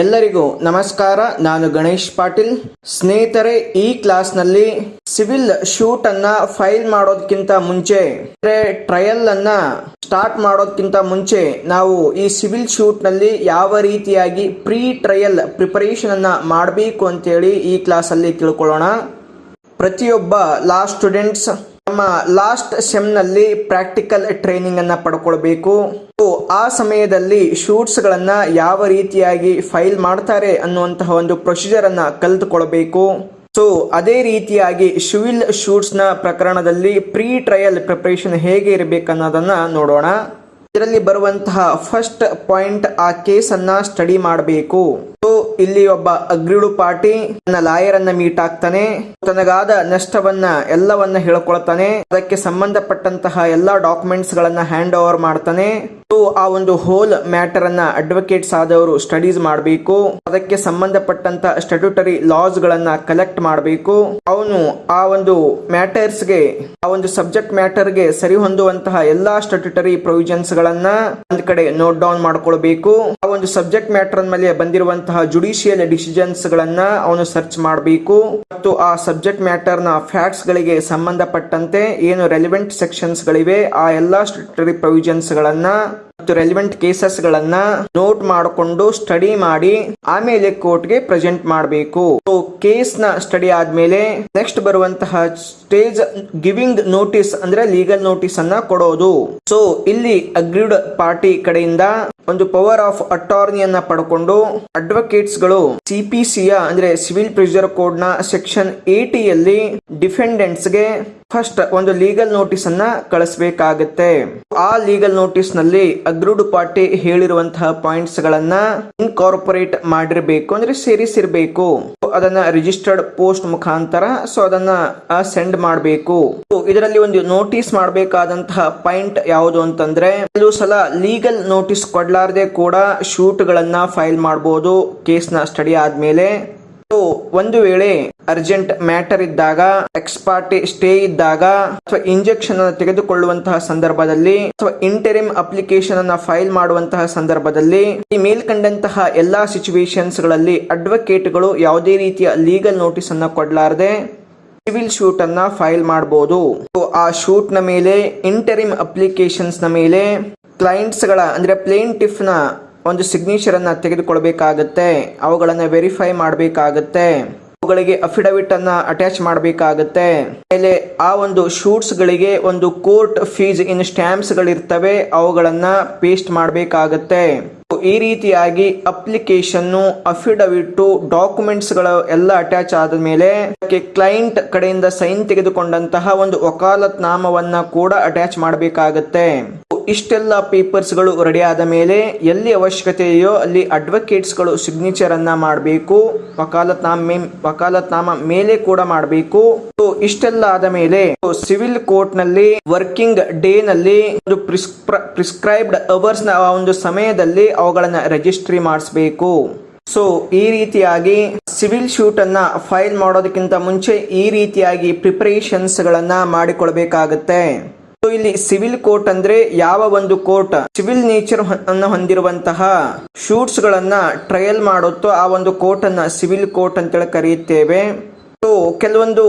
ಎಲ್ಲರಿಗೂ ನಮಸ್ಕಾರ. ನಾನು ಗಣೇಶ್ ಪಾಟೀಲ್. ಸ್ನೇಹಿತರೆ, ಈ ಕ್ಲಾಸ್ನಲ್ಲಿ ಸಿವಿಲ್ ಶೂಟ್ ಅನ್ನ ಫೈಲ್ ಮಾಡೋದಕ್ಕಿಂತ ಮುಂಚೆ ಟ್ರಯಲ್ ಅನ್ನ ಸ್ಟಾರ್ಟ್ ಮಾಡೋದಕ್ಕಿಂತ ಮುಂಚೆ, ನಾವು ಈ ಸಿವಿಲ್ ಶೂಟ್ನಲ್ಲಿ ಯಾವ ರೀತಿಯಾಗಿ ಪ್ರೀ ಟ್ರಯಲ್ ಪ್ರಿಪರೇಷನ್ ಅನ್ನ ಮಾಡಬೇಕು ಅಂತೇಳಿ ಈ ಕ್ಲಾಸ್ ಅಲ್ಲಿ ತಿಳ್ಕೊಳ್ಳೋಣ. ಪ್ರತಿಯೊಬ್ಬ ಲಾ ಸ್ಟೂಡೆಂಟ್ಸ್ ನಮ್ಮ ಲಾಸ್ಟ್ ಸೆಮ್ನಲ್ಲಿ ಪ್ರಾಕ್ಟಿಕಲ್ ಟ್ರೈನಿಂಗ್ ಅನ್ನ ಪಡ್ಕೊಳ್ಬೇಕು. ಆ ಸಮಯದಲ್ಲಿ ಶೂಟ್ಸ್ ಗಳನ್ನ ಯಾವ ರೀತಿಯಾಗಿ ಫೈಲ್ ಮಾಡ್ತಾರೆ ಅನ್ನುವಂತಹ ಒಂದು ಪ್ರೊಸೀಜರನ್ನು ಕಲಿತುಕೊಳ್ಬೇಕು. ಸೊ ಅದೇ ರೀತಿಯಾಗಿ ಶಿವಿಲ್ ಶೂಟ್ಸ್ನ ಪ್ರಕರಣದಲ್ಲಿ ಪ್ರೀ ಟ್ರಯಲ್ ಪ್ರಿಪರೇಷನ್ ಹೇಗೆ ಇರಬೇಕನ್ನೋದನ್ನು ನೋಡೋಣ. ಇದರಲ್ಲಿ ಬರುವಂತಹ ಫಸ್ಟ್ ಪಾಯಿಂಟ್ ಆ ಕೇಸನ್ನು ಸ್ಟಡಿ ಮಾಡಬೇಕು. ಇಲ್ಲಿ ಒಬ್ಬ ಅಗ್ರಿಳು ಪಾರ್ಟಿ ತನ್ನ ಲಾಯರ್ ಅನ್ನ ಮೀಟ್ ಆಗ್ತಾನೆ ತನಗಾದ ನಷ್ಟವನ್ನ ಎಲ್ಲವನ್ನ ಹೇಳ್ಕೊಳ್ತಾನೆ. ಅದಕ್ಕೆ ಸಂಬಂಧಪಟ್ಟಂತಹ ಎಲ್ಲಾ ಡಾಕ್ಯುಮೆಂಟ್ಸ್ ಗಳನ್ನ ಹ್ಯಾಂಡ್ ಓವರ್ ಮಾಡ್ತಾನೆ. ಆ ಒಂದು ಹೋಲ್ ಮ್ಯಾಟರ್ ಅನ್ನ ಅಡ್ವೊಕೇಟ್ಸ್ ಆದವರು ಸ್ಟಡೀಸ್ ಮಾಡಬೇಕು. ಅದಕ್ಕೆ ಸಂಬಂಧಪಟ್ಟಂತ ಸ್ಟ್ಯಾಟ್ಯೂಟರಿ ಲಾಸ್ ಗಳನ್ನ ಕಲೆಕ್ಟ್ ಮಾಡಬೇಕು. ಅವನು ಆ ಒಂದು ಮ್ಯಾಟರ್ಸ್ಗೆ, ಆ ಒಂದು ಸಬ್ಜೆಕ್ಟ್ ಮ್ಯಾಟರ್ಗೆ ಸರಿ ಹೊಂದುವಂತಹ ಎಲ್ಲಾ ಸ್ಟ್ಯಾಟ್ಯೂಟರಿ ಪ್ರೊವಿಜನ್ಸ್ ಗಳನ್ನ ಒಂದ್ ಕಡೆ ನೋಟ್ ಡೌನ್ ಮಾಡ್ಕೊಳ್ಬೇಕು. ಆ ಒಂದು ಸಬ್ಜೆಕ್ಟ್ ಮ್ಯಾಟರ್ ಮೇಲೆ ಬಂದಿರುವಂತಹ ಜುಡಿಷಿಯಲ್ ಡಿಸಿಷನ್ಸ್ ಗಳನ್ನ ಅವನು ಸರ್ಚ್ ಮಾಡಬೇಕು. ಮತ್ತು ಆ ಸಬ್ಜೆಕ್ಟ್ ಮ್ಯಾಟರ್ನ ಫ್ಯಾಕ್ಟ್ಸ್ ಗಳಿಗೆ ಸಂಬಂಧಪಟ್ಟಂತೆ ಏನು ರೆಲಿವೆಂಟ್ ಸೆಕ್ಷನ್ಸ್ ಗಳಿವೆ ಆ ಎಲ್ಲಾ ಸ್ಟ್ರಿಕ್ಟರಿ ಪ್ರೊವಿಷನ್ಸ್ ಗಳನ್ನ ಮತ್ತು ರೆಲಿವೆಂಟ್ ಕೇಸಸ್ ಗಳನ್ನ ನೋಟ್ ಮಾಡಿಕೊಂಡು ಸ್ಟಡಿ ಮಾಡಿ, ಆಮೇಲೆ ಕೋರ್ಟ್ಗೆ ಪ್ರೆಸೆಂಟ್ ಮಾಡಬೇಕು. ಸೊ ಕೇಸ್ನ ಸ್ಟಡಿ ಆದ್ಮೇಲೆ ನೆಕ್ಸ್ಟ್ ಬರುವಂತಹ ಸ್ಟೇಜ್ ಗಿವಿಂಗ್ ನೋಟಿಸ್ ಅಂದ್ರೆ ಲೀಗಲ್ ನೋಟಿಸ್ ಅನ್ನ ಕೊಡೋದು. ಸೊ ಇಲ್ಲಿ ಅಗ್ರೀಡ್ ಪಾರ್ಟಿ ಕಡೆಯಿಂದ ಒಂದು ಪವರ್ ಆಫ್ ಅಟಾರ್ನಿಯನ್ನ ಪಡ್ಕೊಂಡು ಅಡ್ವೊಕೇಟ್ಸ್ಗಳು ಸಿಪಿಸಿಯ ಅಂದ್ರೆ ಸಿವಿಲ್ ಪ್ರೊಸೀಜರ್ ಕೋಡ್ನ ಸೆಕ್ಷನ್ ಯಲ್ಲಿ ಡಿಫೆಂಡೆಂಟ್ಸ್ಗೆ ಫಸ್ಟ್ ಒಂದು ಲೀಗಲ್ ನೋಟಿಸ್ ಅನ್ನ ಕಳಿಸಬೇಕಾಗತ್ತೆ. ಆ ಲೀಗಲ್ ನೋಟಿಸ್ನಲ್ಲಿ ಅಗ್ರೂಡ್ ಪಾರ್ಟಿ ಹೇಳಿರುವಂತಹ ಪಾಯಿಂಟ್ಸ್ ಗಳನ್ನ ಇನ್ಕಾರ್ಪೊರೇಟ್ ಮಾಡಿರ್ಬೇಕು, ಅಂದ್ರೆ ಸೇರಿಸಿರ್ಬೇಕು. ಅದನ್ನ ರಿಜಿಸ್ಟರ್ಡ್ ಪೋಸ್ಟ್ ಮುಖಾಂತರ ಸೊ ಅದನ್ನ ಸೆಂಡ್ ಮಾಡಬೇಕು. ಇದರಲ್ಲಿ ಒಂದು ನೋಟಿಸ್ ಮಾಡಬೇಕಾದಂತಹ ಪಾಯಿಂಟ್ ಯಾವುದು ಅಂತಂದ್ರೆ, ಕೆಲವು ಸಲ ಲೀಗಲ್ ನೋಟಿಸ್ ಕೊಡ್ಲಾರ್ದೆ ಕೂಡ ಶೂಟ್ ಗಳನ್ನ ಫೈಲ್ ಮಾಡಬಹುದು ಕೇಸ್ನ ಸ್ಟಡಿ ಆದ್ಮೇಲೆ. ಒಂದು ವೇಳೆ ಅರ್ಜೆಂಟ್ ಮ್ಯಾಟರ್ ಇದ್ದಾಗ ಎಕ್ಸ್ಪಾರ್ಟಿ ಸ್ಟೇ ಇದ್ದಾಗ ಅಥವಾ ಇಂಜೆಕ್ಷನ್ ಅನ್ನು ತೆಗೆದುಕೊಳ್ಳುವಂತಹ ಸಂದರ್ಭದಲ್ಲಿ ಅಥವಾ ಇಂಟರಿಮ್ ಅಪ್ಲಿಕೇಶನ್ ಅನ್ನ ಫೈಲ್ ಮಾಡುವಂತಹ ಸಂದರ್ಭದಲ್ಲಿ ಈ ಮೇಲ್ಕಂಡಂತಹ ಎಲ್ಲಾ ಸಿಚುವೇಶನ್ಸ್ಗಳಲ್ಲಿ ಅಡ್ವೊಕೇಟ್ಗಳು ಯಾವುದೇ ರೀತಿಯ ಲೀಗಲ್ ನೋಟಿಸ್ ಅನ್ನ ಕೊಡಲಾರದೆ ಸಿವಿಲ್ ಶೂಟ್ ಅನ್ನ ಫೈಲ್ ಮಾಡಬಹುದು ಆ ಶೂಟ್ನ ಮೇಲೆ, ಇಂಟರಿಮ್ ಅಪ್ಲಿಕೇಶನ್ಸ್ನ ಮೇಲೆ ಕ್ಲೈಂಟ್ಸ್ಗಳ, ಅಂದ್ರೆ ಪ್ಲೇಂಟಿಫ್ನ ಒಂದು ಸಿಗ್ನೇಚರ್ ಅನ್ನ ತೆಗೆದುಕೊಳ್ಬೇಕಾಗತ್ತೆ. ಅವುಗಳನ್ನು ವೆರಿಫೈ ಮಾಡಬೇಕಾಗತ್ತೆ. ಅವುಗಳಿಗೆ ಅಫಿಡವಿಟ್ ಅನ್ನ ಅಟ್ಯಾಚ್ ಮಾಡಬೇಕಾಗತ್ತೆ. ಆಮೇಲೆ ಆ ಒಂದು ಶೂಟ್ಸ್ ಗಳಿಗೆ ಒಂದು ಕೋರ್ಟ್ ಫೀಸ್ ಇನ್ ಸ್ಟ್ಯಾಂಪ್ಸ್ ಗಳಿರ್ತವೆ. ಅವುಗಳನ್ನ ಪೇಸ್ಟ್ ಮಾಡಬೇಕಾಗತ್ತೆ. ಈ ರೀತಿಯಾಗಿ ಅಪ್ಲಿಕೇಶನ್ ಅಫಿಡವಿಟ್ ಡಾಕ್ಯುಮೆಂಟ್ಸ್ಗಳು ಎಲ್ಲ ಅಟ್ಯಾಚ್ ಆದ ಮೇಲೆ ಕ್ಲೈಂಟ್ ಕಡೆಯಿಂದ ಸೈನ್ ತೆಗೆದುಕೊಂಡಂತಹ ಒಂದು ವಕಾಲತ್ ನಾಮವನ್ನ ಕೂಡ ಅಟ್ಯಾಚ್ ಮಾಡಬೇಕಾಗತ್ತೆ. ಇಷ್ಟೆಲ್ಲ ಪೇಪರ್ಸ್ಗಳು ರೆಡಿ ಆದ ಮೇಲೆ ಎಲ್ಲಿ ಅವಶ್ಯಕತೆ ಇದೆಯೋ ಅಲ್ಲಿ ಅಡ್ವೊಕೇಟ್ಸ್ಗಳು ಸಿಗ್ನೇಚರನ್ನು ಮಾಡಬೇಕು ವಕಾಲತ್ ನಾಮ ಮೇ- ವಕಾಲತ್ ನಾಮ ಮೇಲೆ ಕೂಡ ಮಾಡಬೇಕು. ಸೊ ಇಷ್ಟೆಲ್ಲ ಆದ ಮೇಲೆ ಸಿವಿಲ್ ಕೋರ್ಟ್ನಲ್ಲಿ ವರ್ಕಿಂಗ್ ಡೇ ನಲ್ಲಿ, ಒಂದು ಪ್ರಿಸ್ಕ್ರೈಬ್ಡ್ ಅವರ್ಸ್ನ ಆ ಒಂದು ಸಮಯದಲ್ಲಿ ಅವುಗಳನ್ನು ರಿಜಿಸ್ಟ್ರಿ ಮಾಡಿಸಬೇಕು. ಸೊ ಈ ರೀತಿಯಾಗಿ ಸಿವಿಲ್ ಶೂಟ್ ಅನ್ನ ಫೈಲ್ ಮಾಡೋದಕ್ಕಿಂತ ಮುಂಚೆ ಈ ರೀತಿಯಾಗಿ ಪ್ರಿಪರೇಷನ್ಸ್ ಗಳನ್ನ ಮಾಡಿಕೊಳ್ಬೇಕಾಗತ್ತೆ. ಇಲ್ಲಿ ಸಿವಿಲ್ ಕೋರ್ಟ್ ಅಂದ್ರೆ ಯಾವ ಒಂದು ಕೋರ್ಟ್? ಸಿವಿಲ್ ನೇಚರ್ ಅನ್ನ ಹೊಂದಿರುವಂತಹ ಶೂಟ್ಸ್ ಗಳನ್ನ ಟ್ರಯಲ್ ಮಾಡುತ್ತೋ ಆ ಒಂದು ಕೋರ್ಟ್ ಅನ್ನ ಸಿವಿಲ್ ಕೋರ್ಟ್ ಅಂತೇಳಿ ಕರೆಯುತ್ತೇವೆ. ಕೆಲವೊಂದು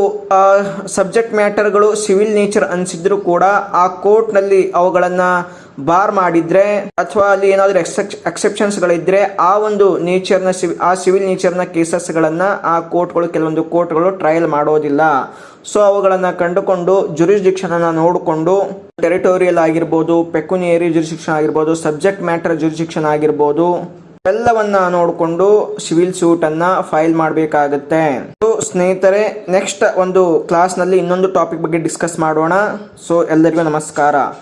ಸಬ್ಜೆಕ್ಟ್ ಮ್ಯಾಟರ್ಗಳು ಸಿವಿಲ್ ನೇಚರ್ ಅನಿಸಿದ್ರು ಕೂಡ ಆ ಕೋರ್ಟ್ನಲ್ಲಿ ಅವುಗಳನ್ನ ಬಾರ್ ಮಾಡಿದ್ರೆ ಅಥವಾ ಅಲ್ಲಿ ಏನಾದರೂ ಎಕ್ಸೆಪ್ಷನ್ಸ್ ಗಳಿದ್ರೆ ಆ ಒಂದು ನೇಚರ್ನ ಆ ಸಿವಿಲ್ ನೇಚರ್ನ ಕೇಸಸ್ ಗಳನ್ನ ಆ ಕೋರ್ಟ್ಗಳು ಕೆಲವೊಂದು ಕೋರ್ಟ್ಗಳು ಟ್ರಯಲ್ ಮಾಡೋದಿಲ್ಲ. ಸೊ ಅವುಗಳನ್ನ ಕಂಡುಕೊಂಡು ಜುರಿಸ್ಡಿಕ್ಷನ್ ಅನ್ನ ನೋಡಿಕೊಂಡು ಟೆರಿಟೋರಿಯಲ್ ಆಗಿರ್ಬೋದು ಪೆಕುನಿಯರಿ ಜುರಿಸ್ಡಿಕ್ಷನ್ ಆಗಿರ್ಬೋದು ಸಬ್ಜೆಕ್ಟ್ ಮ್ಯಾಟರ್ ಜುರಿಸ್ಡಿಕ್ಷನ್ ಆಗಿರ್ಬೋದು, ಎಲ್ಲವನ್ನ ನೋಡಿಕೊಂಡು ಸಿವಿಲ್ ಸೂಟ್ ಅನ್ನ ಫೈಲ್ ಮಾಡಬೇಕಾಗತ್ತೆ. ಸೊ ಸ್ನೇಹಿತರೆ ನೆಕ್ಸ್ಟ್ ಒಂದು ಕ್ಲಾಸ್ನಲ್ಲಿ ಇನ್ನೊಂದು ಟಾಪಿಕ್ ಬಗ್ಗೆ ಡಿಸ್ಕಸ್ ಮಾಡೋಣ. ಸೊ ಎಲ್ಲರಿಗೂ ನಮಸ್ಕಾರ.